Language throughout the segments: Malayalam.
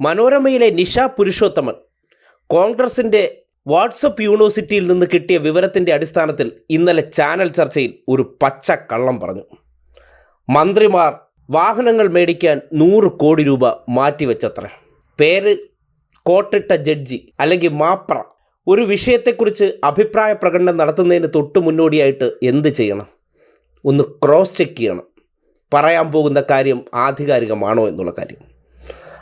മനോരമയിലെ നിഷ പുരുഷോത്തമൻ. കോൺഗ്രസിന്റെ വാട്സപ്പ് യൂണിവേഴ്സിറ്റിയിൽ നിന്ന് കിട്ടിയ വിവരത്തിന്റെ അടിസ്ഥാനത്തിൽ ഇന്നലെ ചാനൽ ചർച്ചയിൽ ഒരു പച്ച കള്ളം പറഞ്ഞു. മന്ത്രിമാർ വാഹനങ്ങൾ മേടിക്കാൻ നൂറ് കോടി രൂപ മാറ്റിവെച്ചത്ര. പേര് കോട്ടിട്ട ജഡ്ജി അല്ലെങ്കിൽ മാപ്ര. ഒരു വിഷയത്തെക്കുറിച്ച് അഭിപ്രായ പ്രകടനം നടത്തുന്നതിന് തൊട്ട് മുന്നോടിയായിട്ട് എന്ത് ചെയ്യണം? ഒന്ന് ക്രോസ് ചെക്ക് ചെയ്യണം. പറയാൻ പോകുന്ന കാര്യം ആധികാരികമാണോ എന്നുള്ള കാര്യം.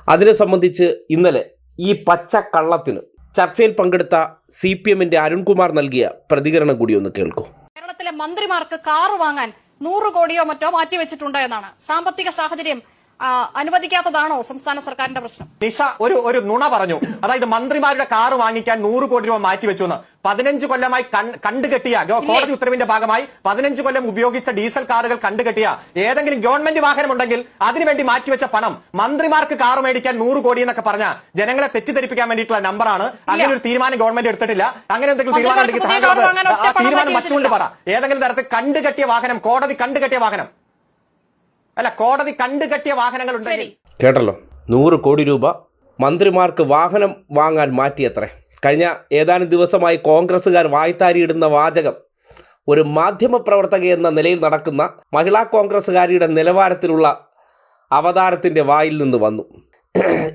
അതിനെ സംബന്ധിച്ച് ഇന്നലെ ഈ പച്ച കള്ളത്തിന് ചർച്ചയിൽ പങ്കെടുത്ത സി പി എമ്മിന്റെ അരുൺകുമാർ നൽകിയ പ്രതികരണം കൂടി ഒന്ന് കേൾക്കൂ. കേരളത്തിലെ മന്ത്രിമാർക്ക് കാറ് വാങ്ങാൻ നൂറ് കോടിയോ മറ്റോ മാറ്റിവെച്ചിട്ടുണ്ട് എന്നാണ് സാമ്പത്തിക സാഹചര്യം. അനുവദിക്കാത്തതാണോ സംസ്ഥാന സർക്കാരിന്റെ പ്രശ്നം? നിഷ ഒരു ഒരു നുണ പറഞ്ഞു. അതായത് മന്ത്രിമാരുടെ കാറ് വാങ്ങിക്കാൻ നൂറ് കോടി രൂപ മാറ്റിവെച്ചു എന്ന് പതിനഞ്ച് കൊല്ലമായി കണ്ടുകെട്ടിയ കോടതി ഉത്തരവിന്റെ ഭാഗമായി പതിനഞ്ച് കൊല്ലം ഉപയോഗിച്ച ഡീസൽ കാറുകൾ കണ്ടുകെട്ടിയ ഏതെങ്കിലും ഗവൺമെന്റ് വാഹനം ഉണ്ടെങ്കിൽ അതിനുവേണ്ടി മാറ്റിവെച്ച പണം മന്ത്രിമാർക്ക് കാർ മേടിക്കാൻ നൂറ് കോടി എന്നൊക്കെ പറഞ്ഞ ജനങ്ങളെ തെറ്റിദ്ധരിപ്പിക്കാൻ വേണ്ടിയിട്ടുള്ള നമ്പറാണ്. അങ്ങനെ ഒരു തീരുമാനം ഗവൺമെന്റ് എടുത്തിട്ടില്ല. അങ്ങനെ എന്തെങ്കിലും തീരുമാനം ഉണ്ടെങ്കിൽ കാർ തീരുമാനം വച്ചുകൊണ്ട് പറ. ഏതെങ്കിലും തരത്തിൽ കണ്ടുകെട്ടിയ വാഹനം കോടതി കണ്ടുകെട്ടിയ വാഹനം അല്ല കോടതി കണ്ടു കെട്ടിയ വാഹനങ്ങൾ ഉണ്ടെങ്കിൽ കേട്ടല്ലോ. നൂറ് കോടി രൂപ മന്ത്രിമാർക്ക് വാഹനം വാങ്ങാൻ മാറ്റിയത്രേ. കഴിഞ്ഞ ഏതാനും ദിവസമായി കോൺഗ്രസ്സുകാർ വായ്ത്താരിയിടുന്ന വാചകം ഒരു മാധ്യമപ്രവർത്തക എന്ന നിലയിൽ നടക്കുന്ന മഹിളാ കോൺഗ്രസ്സുകാരിയുടെ നിലവാരത്തിലുള്ള അവതാരത്തിന്റെ വായിൽ നിന്ന് വന്നു.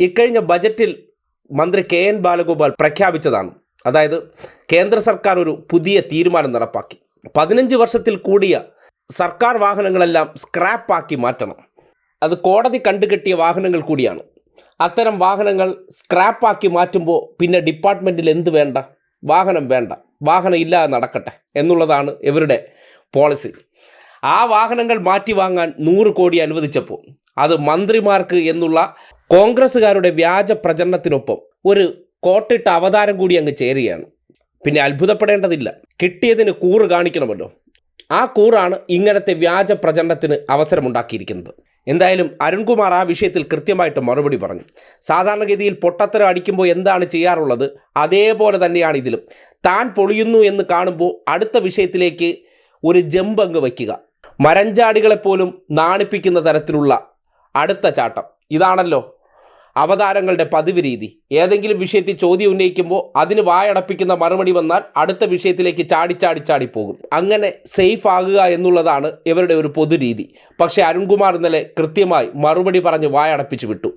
ഇക്കഴിഞ്ഞ ബജറ്റിൽ മന്ത്രി കെ എൻ ബാലഗോപാൽ പ്രഖ്യാപിച്ചതാണ്. അതായത് കേന്ദ്ര സർക്കാർ ഒരു പുതിയ തീരുമാനം നടപ്പാക്കി. പതിനഞ്ച് വർഷത്തിൽ കൂടിയ സർക്കാർ വാഹനങ്ങളെല്ലാം സ്ക്രാപ്പാക്കി മാറ്റണം. അത് കോടതി കണ്ടുകെട്ടിയ വാഹനങ്ങൾ കൂടിയാണ്. അത്തരം വാഹനങ്ങൾ സ്ക്രാപ്പാക്കി മാറ്റുമ്പോൾ പിന്നെ ഡിപ്പാർട്ട്മെന്റിൽ എന്ത് വേണ്ട? വാഹനം വേണ്ട. വാഹനം ഇല്ലാതെ നടക്കട്ടെ എന്നുള്ളതാണ് ഇവരുടെ പോളിസി. ആ വാഹനങ്ങൾ മാറ്റി വാങ്ങാൻ നൂറ് കോടി അനുവദിച്ചപ്പോൾ അത് മന്ത്രിമാർക്ക് എന്നുള്ള കോൺഗ്രസ്സുകാരുടെ വ്യാജ പ്രചരണത്തിനൊപ്പം ഒരു കോട്ടിട്ട അവതാരം കൂടി അങ്ങ് ചേരുകയാണ്. പിന്നെ അത്ഭുതപ്പെടേണ്ടതില്ല. കിട്ടിയതിന് കൂറ് കാണിക്കണമല്ലോ. ആ കൂറാണ് ഇങ്ങനത്തെ വ്യാജ പ്രചരണത്തിന് അവസരമുണ്ടാക്കിയിരിക്കുന്നത്. എന്തായാലും അരുൺകുമാർ ആ വിഷയത്തിൽ കൃത്യമായിട്ട് മറുപടി പറഞ്ഞു. സാധാരണഗതിയിൽ പൊട്ടത്തരം അടിക്കുമ്പോൾ എന്താണ് ചെയ്യാറുള്ളത്? അതേപോലെ തന്നെയാണ് ഇതിലും. താൻ പൊളിയുന്നു എന്ന് കാണുമ്പോൾ അടുത്ത വിഷയത്തിലേക്ക് ഒരു ജമ്പ് അങ്ങ് വയ്ക്കുക. മരഞ്ചാടികളെപ്പോലും നാണിപ്പിക്കുന്ന തരത്തിലുള്ള അടുത്ത ചാട്ടം. ഇതാണല്ലോ അവതാരങ്ങളുടെ പതിവ് രീതി. ഏതെങ്കിലും വിഷയത്തിൽ ചോദ്യം ഉന്നയിക്കുമ്പോൾ അതിന് വായടപ്പിക്കുന്ന മറുപടി വന്നാൽ അടുത്ത വിഷയത്തിലേക്ക് ചാടി ചാടി ചാടി പോകും. അങ്ങനെ സേഫ് ആകുക എന്നുള്ളതാണ് ഇവരുടെ ഒരു പൊതുരീതി പക്ഷേ അരുൺകുമാർ ഇന്നലെ കൃത്യമായി മറുപടി പറഞ്ഞ് വായടപ്പിച്ചു വിട്ടു.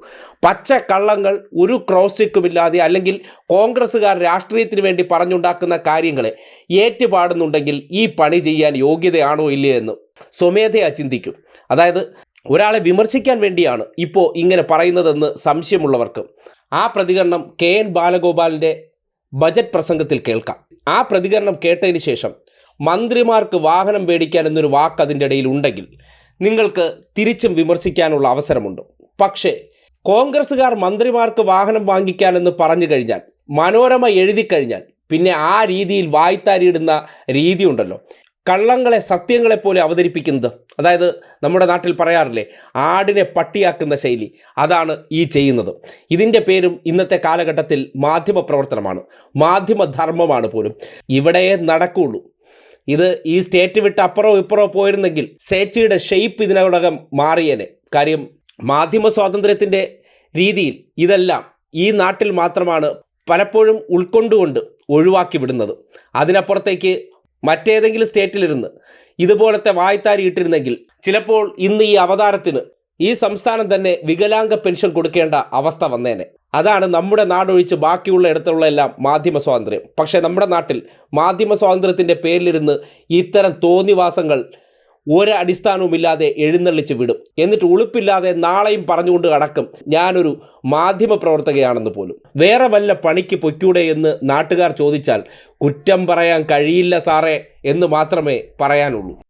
പച്ച കള്ളങ്ങൾ ഒരു ക്രോസ് ചെക്കുമില്ലാതെ അല്ലെങ്കിൽ കോൺഗ്രസ്സുകാർ രാഷ്ട്രീയത്തിന് വേണ്ടി പറഞ്ഞുണ്ടാക്കുന്ന കാര്യങ്ങളെ ഏറ്റുപാടുന്നുണ്ടെങ്കിൽ ഈ പണി ചെയ്യാൻ യോഗ്യതയാണോ ഇല്ലേ എന്ന് സ്വമേധയാ ചിന്തിക്കും. അതായത് ഒരാളെ വിമർശിക്കാൻ വേണ്ടിയാണ് ഇപ്പോൾ ഇങ്ങനെ പറയുന്നതെന്ന് സംശയമുള്ളവർക്ക് ആ പ്രതികരണം കെ എൻ ബാലഗോപാലിന്റെ ബജറ്റ് പ്രസംഗത്തിൽ കേൾക്കാം. ആ പ്രതികരണം കേട്ടതിന് ശേഷം മന്ത്രിമാർക്ക് വാഹനം മേടിക്കാൻ എന്നൊരു വാക്ക് അതിന്റെ ഇടയിൽ ഉണ്ടെങ്കിൽ നിങ്ങൾക്ക് തിരിച്ചും വിമർശിക്കാനുള്ള അവസരമുണ്ട്. പക്ഷേ കോൺഗ്രസ്സുകാർ മന്ത്രിമാർക്ക് വാഹനം വാങ്ങിക്കാനെന്ന് പറഞ്ഞു കഴിഞ്ഞാൽ മനോരമ എഴുതി കഴിഞ്ഞാൽ പിന്നെ ആ രീതിയിൽ വായ്ത്താരിയിടുന്ന രീതി ഉണ്ടല്ലോ. കള്ളങ്ങളെ സത്യങ്ങളെ പോലെ അവതരിപ്പിക്കുന്നത്. അതായത് നമ്മുടെ നാട്ടിൽ പറയാറില്ലേ ആടിനെ പട്ടിയാക്കുന്ന ശൈലി. അതാണ് ഈ ചെയ്യുന്നത്. ഇതിന്റെ പേരും ഇന്നത്തെ കാലഘട്ടത്തിൽ മാധ്യമ പ്രവർത്തനമാണ് മാധ്യമധർമ്മമാണ് പോലും. ഇവിടെയേ നടക്കുള്ളൂ. ഇത് ഈ സ്റ്റേറ്റ് വിട്ട് അപ്പുറോ ഇപ്പുറോ പോയിരുന്നെങ്കിൽ സേച്ചിയുടെ ഷെയ്പ്പ് ഇതിനോടകം മാറിയേനെ. കാര്യം മാധ്യമ സ്വാതന്ത്ര്യത്തിന്റെ രീതിയിൽ ഇതെല്ലാം ഈ നാട്ടിൽ മാത്രമാണ് പലപ്പോഴും ഉൾക്കൊണ്ടുകൊണ്ട് ഒഴിവാക്കി വിടുന്നത്. അതിനപ്പുറത്തേക്ക് മറ്റേതെങ്കിലും സ്റ്റേറ്റിലിരുന്ന് ഇതുപോലത്തെ വായ്ത്താരി ഇട്ടിരുന്നെങ്കിൽ ചിലപ്പോൾ ഇന്ന് ഈ അവതാരത്തിന് ഈ സംസ്ഥാനം തന്നെ വികലാംഗ പെൻഷൻ കൊടുക്കേണ്ട അവസ്ഥ വന്നേനെ. അതാണ് നമ്മുടെ നാടൊഴിച്ച് ബാക്കിയുള്ള ഇടത്തുള്ള എല്ലാം മാധ്യമ സ്വാതന്ത്ര്യം. പക്ഷേ നമ്മുടെ നാട്ടിൽ മാധ്യമ സ്വാതന്ത്ര്യത്തിന്റെ പേരിലിരുന്ന് ഇത്തരം തോന്നിവാസങ്ങൾ ഒരു അടിസ്ഥാനവുമില്ലാതെ എഴുന്നള്ളിച്ച് വിടും. എന്നിട്ട് ഉളുപ്പില്ലാതെ നാളെയും പറഞ്ഞുകൊണ്ട് അടക്കം ഞാനൊരു മാധ്യമ പ്രവർത്തകയാണെന്ന് പോലും. വേറെ വല്ല പണിക്ക് പൊയ്ക്കൂടെ എന്ന് നാട്ടുകാർ ചോദിച്ചാൽ കുറ്റം പറയാൻ കഴിയില്ല സാറേ എന്ന് മാത്രമേ പറയാനുള്ളൂ.